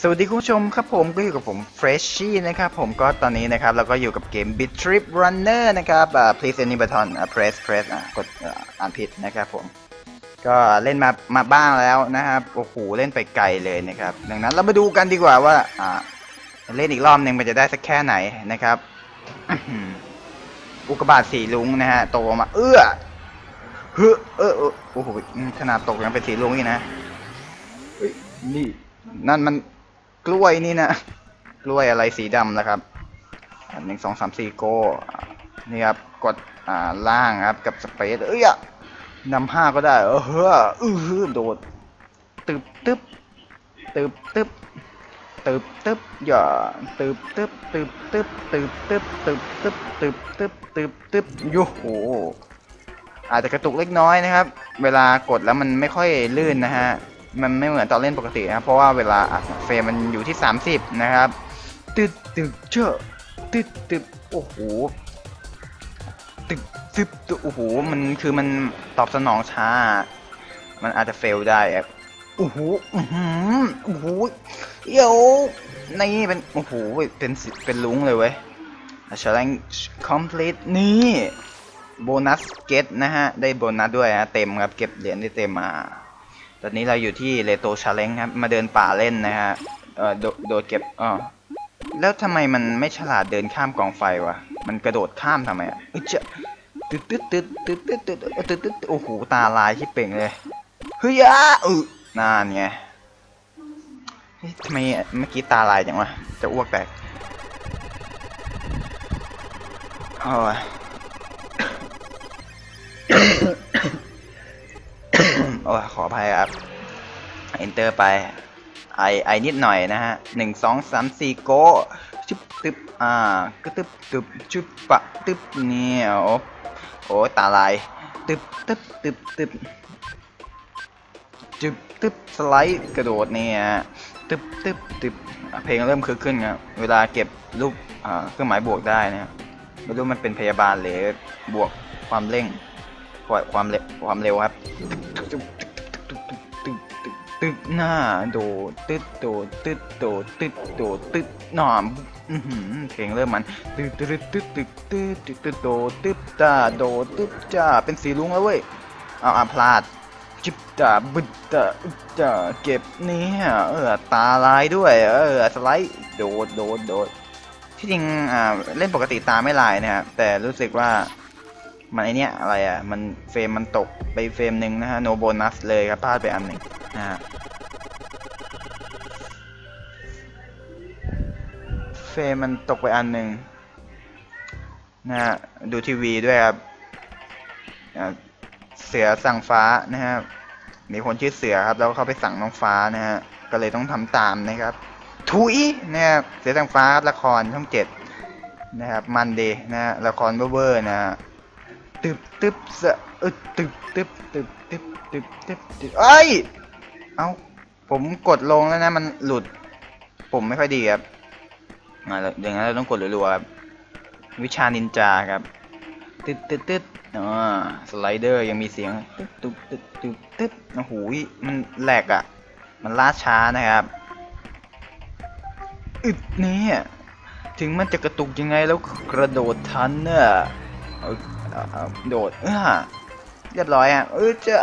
สวัสดีคุณผู้ชมครับผมก็อยู่กับผมเฟรชชี่นะครับผมก็ตอนนี้นะครับเราก็อยู่กับเกม Bit Trip Runner นะครับ please any button press press กดอ่านผิดนะครับผมก็เล่นมามาบ้างแล้วนะครับโอ้โหเล่นไปไกลเลยนะครับ ดังนั้นเรามาดูกันดีกว่าว่าเล่นอีกรอบหนึ่งมันจะได้สักแค่ไหนนะครับ อุกกาบาตสีลุงนะฮะโตมาเอื้อ เฮ้อเออเออโอ้โหขนาดตกยังเป็นสีลุงอีกนะเฮ้ยนี่ นั่นมันกล้วยนี่นะ กล้วยอะไรสีดำนะครับหนึ่งสองสามสี่โก้นี่ครับ กดอ่าล่างครับกับสเปซเอ้ยอะนำห้าก็ได้ เออเฮ้ออืออโดดตึบตึบตึบตึบตึบตึบอย่าตึบตึบตึบตึบตึบตึบตึบตึบตึบตึบตึบตึบโยูโห อาจจะกระตุกเล็กน้อยนะครับ เวลากดแล้วมันไม่ค่อยลื่นนะฮะ มันไม่เหมือนตอนเล่นปกตินะเพราะว่าเวลาอัดเฟรมมันอยู่ที่ 30 นะครับตึ๊ดตึ๊ดเจ้อตึ๊ดตึ๊ดโอ้โหตึ๊ดตึ๊ดตึดโอ้โหมันคือมันตอบสนองช้า มันอาจจะเฟลได้อะโอ้โหอื้อหือโอ้โหเดี๋ยวนี่เป็นโอ้โหเป็นเป็นลุงเลยเว้ย challenge complete นี่ โบนัสเก็ตนะฮะ ได้โบนัสด้วยฮะเต็มครับ เก็บเหรียญได้เต็มมา ตอนนี้เราอยู่ที่เลโตชาเลนครับ มาเดินป่าเล่นนะฮะ เอ่อโดโดเก็บอ๋อแล้วทำไมมันไม่ฉลาดเดินข้ามกองไฟวะ มันกระโดดข้ามทำไมอะเอ้ยเจ๊ตึ๊ดตึ๊ดตึ๊ดตึ๊ดตึ๊ดตึ๊ดตึ๊ดตึ๊ดตืดโอ้โห ตาลายที่เป่งเลย เฮ้ยอะอือนั่นไงทำไมเมื่อกี้ตาลายจังวะ จะอ้วกแตกโอ้ย โอ้ขออภัยครับ enter ไปไอไอนิดหน่อยนะฮะหนึ่งสองสามสี่โกชุบตึบอ่ากระตึบตึบชุบปะตึบเนี่ยโอ้โอ้ตาลายตึบตึบตึบตึบจุบตึบสไลด์กระโดดเนี่ยตึบตึบตึบเพลงเริ่มคึกขึ้นครับเวลาเก็บรูปอ่าเครื่องหมายบวกได้นะครับไม่รู้มันเป็นพยาบาลหรือบวกความเร่งความเร็วความเร็วครับ ตึ๊ดหน้าโดดตึ๊ดโดดตึ๊ดโดดตึ๊ดโดดตึ๊ดหนอมเพลงเริ่มมันตึ๊ดตึ๊ดตึ๊ดตึ๊ดตึ๊ดตึ๊ดตึ๊ดโดดตึ๊ดจ้าโดดตึ๊ดจ้าเป็นสีลุงแล้วเว้ยเอาอะพลาดจิบจ้าบึดจ้าอึดจ้าเก็บนี่เออตาลายด้วย เออสไลด์โดดโดดโดดที่จริงอ่าเล่นปกติตาไม่ลายนะครับแต่รู้สึกว่ามันไอเนี้ยอะไรอะ มันเฟรมมันตกไปเฟรมหนึ่งนะฮะโนโบนัสเลยครับพลาดไปอันหนึ่ง นะฮะเฟรมมันตกไปอันหนึ่งนะฮะดูทีวีด้วยครับเสือสั่งฟ้านะฮะมีคนชื่อเสือครับแล้วเขาไปสั่งน้องฟ้านะฮะก็เลยต้องทำตามนะครับทุยนะครับเสือสั่งฟ้าละครช่องเจ็ดนะครับมันเดนะฮะละครเวอร์นะฮะตึบตึบสะอึดตึบตึบตึบตึบตึบตึบตึบเอ้ย เอาผมกดลงแล้วนะมันหลุด ผมไม่ค่อยดีครับอ่าอย่างนั้นเราต้องกดรัวๆครับวิชานินจาครับตึ๊ดตึ๊ดตึ๊ดอ๋อสไลเดอร์ยังมีเสียงตึ๊ดตึ๊ดตึ๊ดตึ๊ดตึ๊ดโอ้โหมันแหลกอะ มันล่าช้านะครับอึดเนี่ยถึงมันจะกระตุกยังไงแล้วกระโดดทันเนี่ยเอาเอาเอาโดดเออ เรียบร้อยอะเออจะ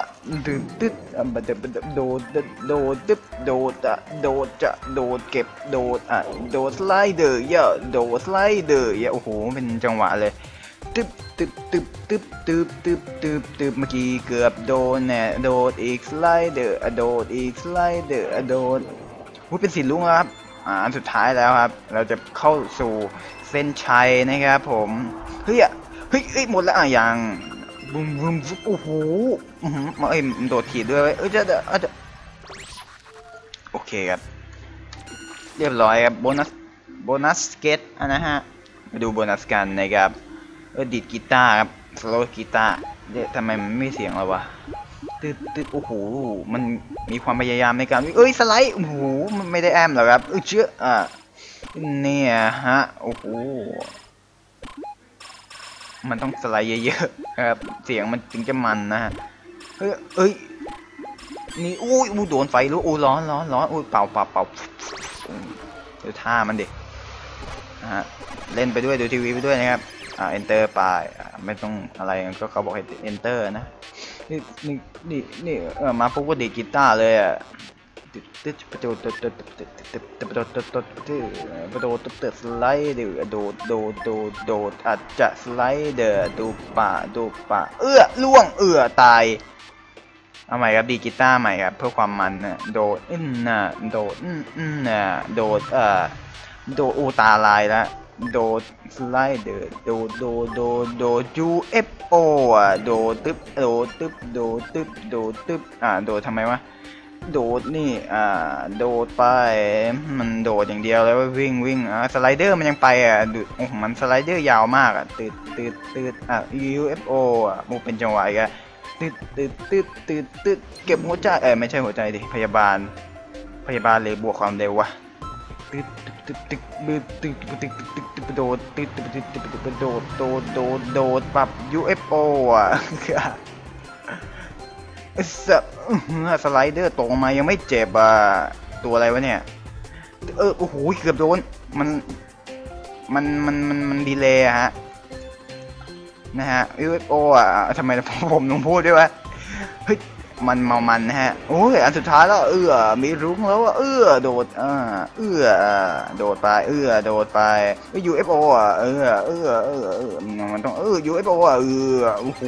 ตึ๊ดตึ๊ดอะบัดดบัดดโดดโดดโดดตึ๊บโดดอะโดดจะโดดเก็บโดดอะโดดสไลเดอร์เยอะโดดสไลเดอร์เยอะโอ้โหเป็นจังหวะเลยตึ๊บตึ๊บตึ๊บตึ๊บตึ๊บตึ๊บตึ๊บตึ๊บเมื่อกี้เกือบโดนแน่โดดอีกสไลเดอร์อะโดดอีกสไลเดอร์อะโดดพูดเป็นสีลุงแล้วครับอ่าสุดท้ายแล้วครับ เราจะเข้าสู่เส้นชัยนะครับผมเฮ้ยอะเฮ้ยเอ้ยหมดแล้วอะยัง บุมบุมโอ้โหมาเอ้ยมันโดดถีบด้วยเว้ยเอ้ยจะจะจะจะโอเคครับ เรียบร้อยครับโบนัสโบนัสเกตอันนะฮะมาดูโบนัสกันนะครับเออดีดกีตาร์ครับสโลว์กีตาร์เดี๋ยวทำไมมันไม่เสียงเลยวะตึ๊ดตึ๊ดโอ้โหมันมีความพยายามในการเอ้ยสไลด์โอ้โหมันไม่ได้แอมหรอกครับเออเชื่ออะเนี่ยฮะโอ้โห มันต้องสไลด์เยอะๆครับเสียงมันถึงจะมันนะฮะเฮ้ยเอ้ยนี่อุ้ยอุ้โดนไฟลุกอุ้ร้อนร้อนร้อนอุ้เป่าเป่าเป่าเดี๋ยวท่ามันดิฮะเล่นไปด้วยดูทีวีไปด้วยนะครับอ่า enter ไปอ่าไม่ต้องอะไรก็เขาบอกให้ enter นะนี่นี่นี่นี่เออมาปุ๊บก็ดีกีตาร์เลยอะ ตึ๊ดตึ๊ดประตูตึ๊ดตึ๊ดตึ๊ดตึ๊ดตึ๊ดประตูตึ๊ดตึ๊ดตึ๊ดประตูตึ๊ดตึ๊ดสไลด์เดือโดดโดดโดดโดดอาจจะสไลด์เดือดูป่าดูป่าเอื้อล่วงเอื้อตายเอาใหม่ครับดีกีตาร์ใหม่ครับเพื่อความมันนะโดดอึ้นน่ะโดดอึ้นอึ้นน่ะโดดเอ่อโดดอูตาลายล้วโดดสไลด์เดือโดดโดดโดดโดด UFO อะโดดตึ๊บโดดตึ๊บโดดตึ๊บโดดตึ๊บอ่าโดดทำไมวะ โดดนี่ อ่า โดดไป มันโดดอย่างเดียวแล้ววิ่งวิ่งอ่าสไลเดอร์มันยังไปอะดูโอ้มันสไลเดอร์ยาวมากอะตืดตืดตืดอะ UFO อะมูเป็นจังหวะอะตืดตืดตืดตืดตืดเก็บหัวใจเออไม่ใช่หัวใจดิพยาบาล พยาบาลเลยบวกความเร็ววะตืดตืดตืดตืดตืดตืดตืดตืดตืดโดดตืดตืดตืดตืดตืดโดดโดดโดดโดดปรับ UFO อะ สสไลเดอร์ตกมายังไม่เจ็บอะตัวอะไรวะเนี่ย เออโอ้โหเกือบโดนมันมันมันมันมันดีเลยฮะนะฮะ UFO อะทำไมผมต้องพูดด้วยวะเฮ้ยมันเมามันนะฮะโอ้ยอันสุดท้ายแล้วเอือมีรุ้งแล้วเอื้อโดดอ่าเอือโดดไปเอือโดดไปเฮ้ย UFO อะเอือเอือเอือเอื้อมันต้องเออ UFO อะเอือโอ้โห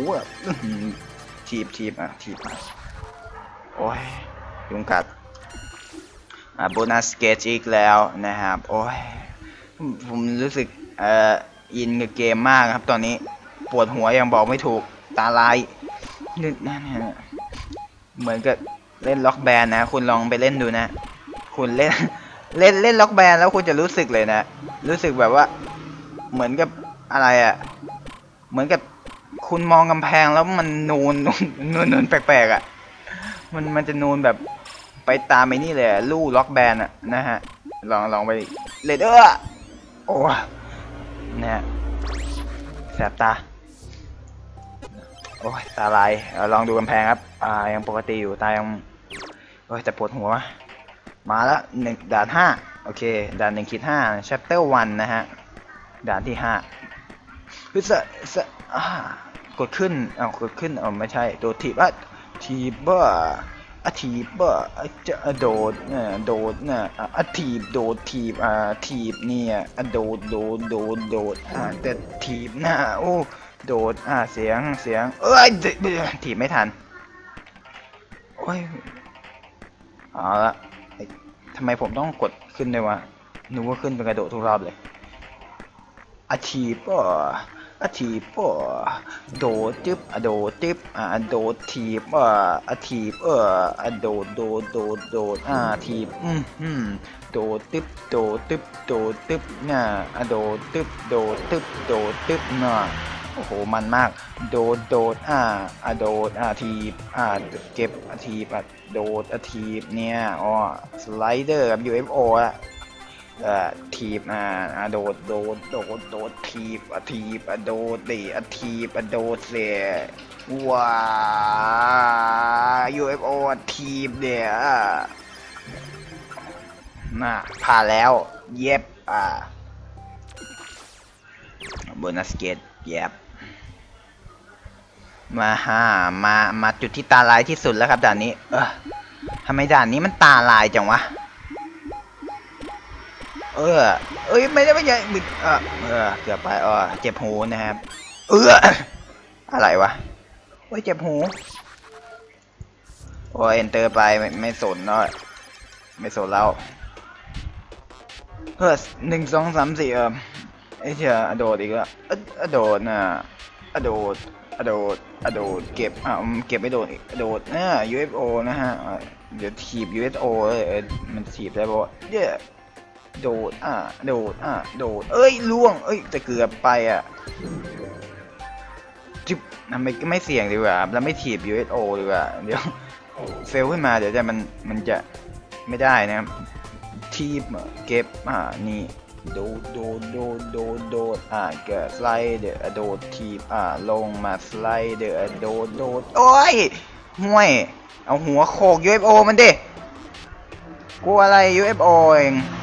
ทีบทีบอะทีบอะโอ้ยยุงกัดอ่าโบนัสเกจอีกแล้วนะครับ โอ้ยผมรู้สึกเอ่ออินกับเกมมากครับ ตอนนี้ปวดหัวยังบอกไม่ถูกตาลายนี่นั่นเหมือนกับเล่นล็อกแบนนะ คุณลองไปเล่นดูนะ คุณเล่นเล่นเล่นล็อกแบนแล้วคุณจะรู้สึกเลยนะ รู้สึกแบบว่า เหมือนกับอะไรอะ่ะ เหมือนกับ คุณมองกำแพงแล้วมันนูนนูนนูนแปลกๆอะ มันมันจะนูนแบบไปตามไอ้นี่เลยอะลู่ล็อกแบนอะนะฮะ ลองลองไปเลเดอร์โอ้นะฮะแสบตา โอ้ยตาลายาลองดูกำแพงครับ อ่ายังปกติอยู่ตายังโอ้ยแต่ปวดหัว มาแล้วหนึ่งด่านห้าโอเค ด่านหนึ่งคิดห้า chapter one นะฮะ ด่านที่ห้าคือสะส กดขึ้นเอ้ากดขึ้นเอ๋อไม่ใช่โดดถีบอะถีบบ้าอะถีบบ้าอะจะอะโดดเนี่ยโดดเนี่ยอะอะถีบโดดถีบอ่าถีบเนี่ยอะโดดโดดโดดโดดอ่าแต่ถีบหน้าโอ้โดดอ่าเสียงเสียงเอ้ยเดี๋ยวเดี๋ยวถีบไม่ทันโอ้ยเอาละทำไมผมต้องกดขึ้นด้วยวะนึกว่าขึ้นเป็นกระโดดทุกรอบเลยอาชีพอะ อาชีพอ่โดดจึ๊บอะโดดจึ๊บอะโดดถีบอะอาถีบเอออะโดดโดดโดดโดดอะถีบอืมอืมโดดตึ๊บโดดตึ๊บโดดตึ๊บน่ะอะโดดตึ๊บโดดตึ๊บโดดตึ๊บน่ะโอ้โห มันมาก โดด โดด อะอะโดด อะถีบ อะเก็บอะถีบอะโดดอะถีบเนี่ย อ๋อ สไลเดอร์กับ UFO อะเอ่อ ทีบอ่าอะโดดโดดโดดโดดทีบอะทีบอะโดดดิอะทีบอะโดดเสียว้า UFO อะทีบเดียน่ะผ่านแล้ว เย็บ อ่าโบนัสเกตเย็บ มาฮะมา มาจุดที่ตาลายที่สุดแล้วครับด่านนี้ เออทำไมด่านนี้มันตาลายจังวะ เออ เอ้ยไม่ได้ไม่ใช่มึงเออเออเกือบไปเออเจ็บหูนะครับ เอออะไรวะโอ้ยเจ็บหูโอ้ยเอนเตอร์ไปไม่ไม่สนเนาะไม่สนแล้วเฮ้ยหนึ่งสองสามสี่เออไอ้เชี่ยอโดดอีกแล้วอะอะโดดน่ะอโดดอโดดอโดดเก็บอะเก็บไม่โดดอีกอะโดดเนี่ย UFO นะฮะเดี๋ยวถีบ UFO เลยเอมันถีบได้ปะวะเย้ โดด อะ โดด อะ โดด เอ้ย ล่วง เอ้ยแต่เกือบไปอะจิบทำไมไม่เสี่ยงดีกว่า แล้วไม่ถีบ USO ดีกว่า เดี๋ยว เฟลขึ้นมา เดี๋ยวจะมัน มันจะไม่ได้นะครับ ทีบเก็บ อ่า นี่โดดโดดโดดโดดโดดอ่าเกิดสไลด์เดอร์โดดทีบอ่าลงมาสไลด์เดอร์โดดโดดโอ้ยห่วย เอาหัวโขก UFO มันดิกลัวอะไร UFO เองเออ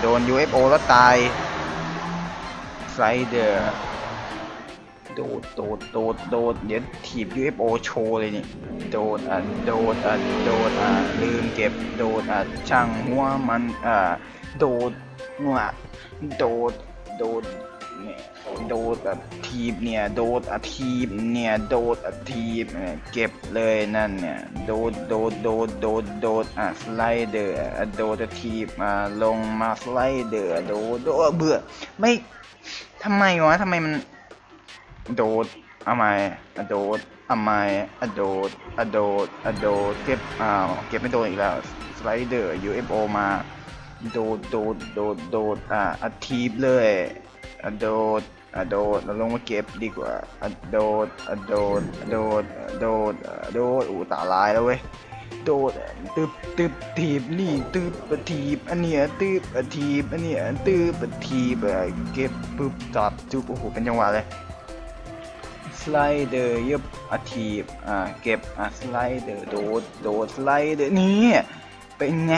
โดน UFO แล้วตายไซเดอร์โดด โดด โดด โดด เดี๋ยวถีบ UFO โชว์เลยนี่ โดดอะโดดอะโดดอะลืมเก็บ โดดอะช่างหัวมันอะโดดหัวโดด โดด เนี่ยโดดอะทีบเนี่ยโดดอะทีบเนี่ยโดดอะทีบเนี่ยเก็บเลยนั่นเนี่ยโดดโดดโดดโดดโดดอะสไลเดอร์โดดอะทีบอะลงมาสไลเดอร์โดดโดดเบื่อไม่ทำไมวะทำไมมันโดดเอาไมอะโดดเอาไมอะโดดอะโดดอะโดดเก็บอ้าวเก็บไม่โดนอีกแล้วสไลเดอร์ UFO มาโดดโดดโดดโดดอะอะทีบเลย อโดดอโดดเราลงมาเก็บดีกว่าอโดดอโดดอโดดอโดดอโดดอู้ตาลายแล้วเว้ยโดดตึบตึบทีบนี่ตึบอะทีบอันเนี้ยตึบอะทีบอันเนี้ยตึบอะทีบเก็บปึ๊บจับจุบโอ้โหเป็นจังหวะเลยสไลเดอร์ยึบอะทีบอ่าเก็บอะสไลเดอร์โดดโดดสไลเดอร์นี่เป็นไง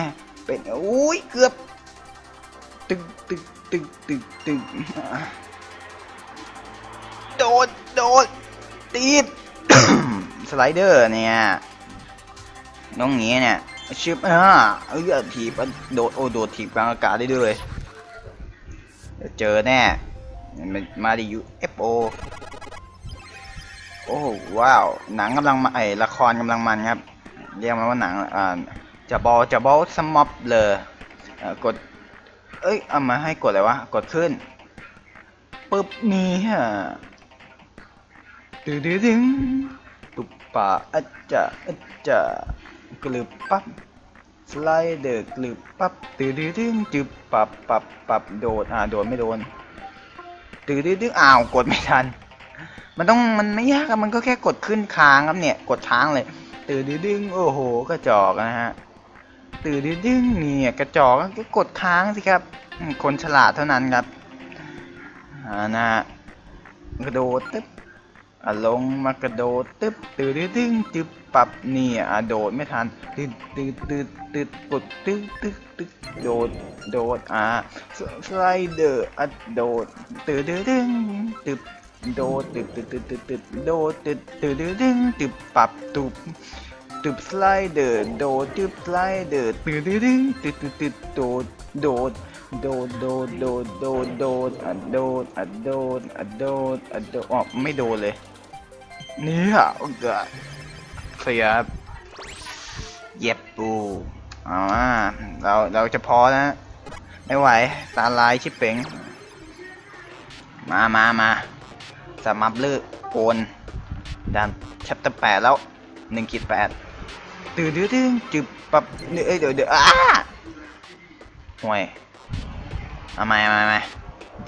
เป็นอุ้ยเกือบตึกตึก ตึกตึกตึกโดดโดดตีบสไลเดอร์เนี่ยน้องงี้เนี่ยชิบอะเอ้ยถีบโดดโอ้โดดถีบกลางอากาศได้ด้วยเดี๋ยวเจอแน่มันมาดิยูเอฟโอโอ้ว้าวหนังกำลังมาไอละครกำลังมันครับ เรียกมันว่าหนังอ่าจะบอจะบอสม็อบเลยกด เอ้ย เอามาให้กดอะไรวะ กดขึ้น ปึ๊บ นี่ฮะตึ๊ดดึดึงปุ๊บป่าอัจจะอัจจะกลืบปั๊บ สไลเดอร์กลืบปั๊บตึ๊ดดึงจึบปับปับปับโดด อ่า โดดไม่โดนตึ๊ดดึงอ้าว กดไม่ทัน มันต้อง มันไม่ยากอะมันก็แค่กดขึ้นค้างครับเนี่ย กดค้างเลย ตื่นดึง โอ้โห กระจอกนะฮะ ตื่นดึงเนี่ยกระจอกก็กดค้างสิครับ คนฉลาดเท่านั้นครับอ่านะกระโดดตึ๊บอะลงมากระโดดตึ๊บตื่นดึงจึบปรับเนี่ยอะโดดไม่ทันตึ๊ดตึ๊ดตึ๊ดตึ๊ดกดตึ๊ดตึ๊ดตึ๊ดโดดโดดอ่าสไลเดอร์อะโดดตื่นดึงตึ๊บโดดตึ๊ดตึ๊ดตึ๊ดตึดตึดโดดตึดตึดตึดตึดตึดปรับตุบ ตุบสไลเดอร์โดดตึบสไลเดอร์ตึดตึดตึดตึดตึดโดดโดดโดดโดดโดดโดดโดดอะโดดอะโดดอะโดดอะโดดอ๋อไม่โดนเลยเนี่ยโอ้เกะเคลียร์เย็บปูอามาเราเราจะพอนะไม่ไหวตาลายชิบเป๋งมามามาสมับเลือกโอนดันชัปเตอร์แปดแล้วหนึ่งขีดแปด ตื่นดื้อดื้อจึบปับเดี๋ยวเดี๋ยวเดี๋ยวอ้าห่วยเอามาเอามามา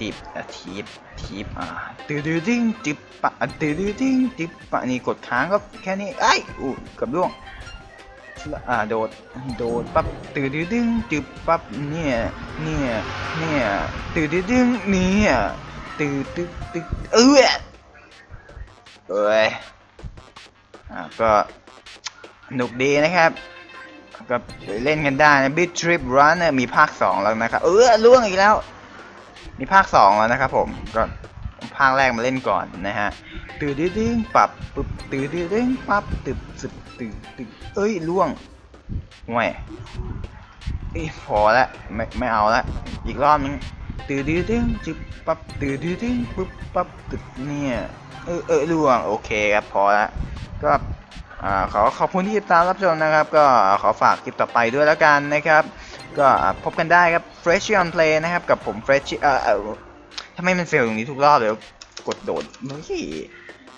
ดิบทีบทีบอ่าตื่นดื้อดื้อจึบปะอะตื่นดื้อดื้อจึบปะนี่กดค้างก็แค่นี้ไอ้อู้กับล่วงอ่าโดดโดดปั๊บตื่นดื้อดื้อจึบปั๊บเนี่ยเนี่ยเนี่ยตื่นดื้อดื้อเนี่ยตื่นตึ๊กตึ๊กเออเอ้ยอ่าก็ สนุกดีนะครับ ก็เล่นกันได้นะ Bit Trip Run เนี่ยมีภาค 2 แล้วนะครับ เออล่วงอีกแล้ว มีภาค 2 แล้วนะครับผมก็ภาคแรกมาเล่นก่อนนะฮะตื่นดึ้งปรับปึ๊บตื่นดึ้งปั๊บตึบสึบตื่นตื่นเอ้ยล่วงห่วยอ้ยพอละไม่ไม่เอาละอีกรอบนึงตื่นดึ้งจึบปั๊บตื่นดึ้งปึ๊บปั๊บตึบเนี่ยเออเออล่วงโอเคครับพอละก็ อ่าขอขอบคุณที่ติดตามรับชมนะครับ ก็ขอฝากคลิปต่อไปด้วยแล้วกันนะครับ ก็พบกันได้ครับ Fresh on Play นะครับ กับผม Fresh เอ่อทำไมมันเฟลอย่างนี้ทุกรอบเลยกดโดดเฮ้ย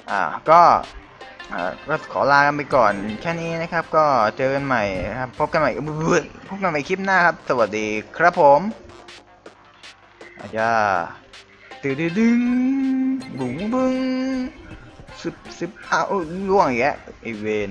อ่าก็อ่าก็ขอลากันไปก่อนแค่นี้นะครับ ก็เจอกันใหม่ครับ พบกันใหม่พบกันใหม่คลิปหน้าครับ สวัสดีครับผมอาจาตึดึดึงบุ้งบึ้ง สิบสิบอ้าวล่วงอีกแล้วไอเวน